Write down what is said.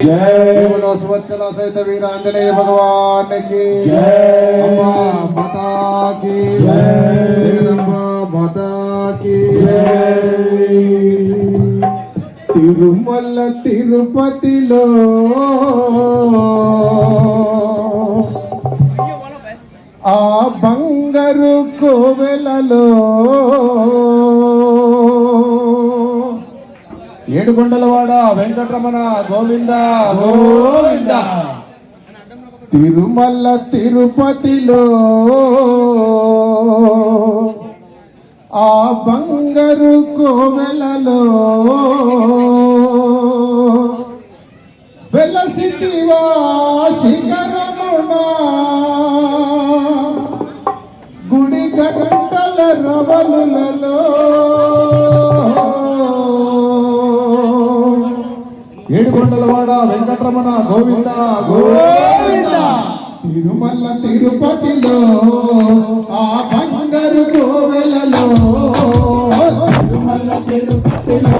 దేవులో సువచ్చల సహిత వీర ఆంజనేయ భగవానికి అమ్మా మాతాకి జగదంబ మాతాకి తిరుమల తిరుపతిలో ఆ బంగారు కోవెలలో కొండలవాడ వెంకటరమణ గోవింద గోవింద. తిరుమల తిరుపతిలో ఆ బంగారు కోవెలలో వెలసితివా శిఖరమున గుడి గంటల రవలులలో ఏడుకొండలవాడ వెంకటరమణ గోవింద గోవింద. తిరుమల తిరుపతిలో ఆ బంగారు గోవెలలో తిరుమల తిరుపతిలో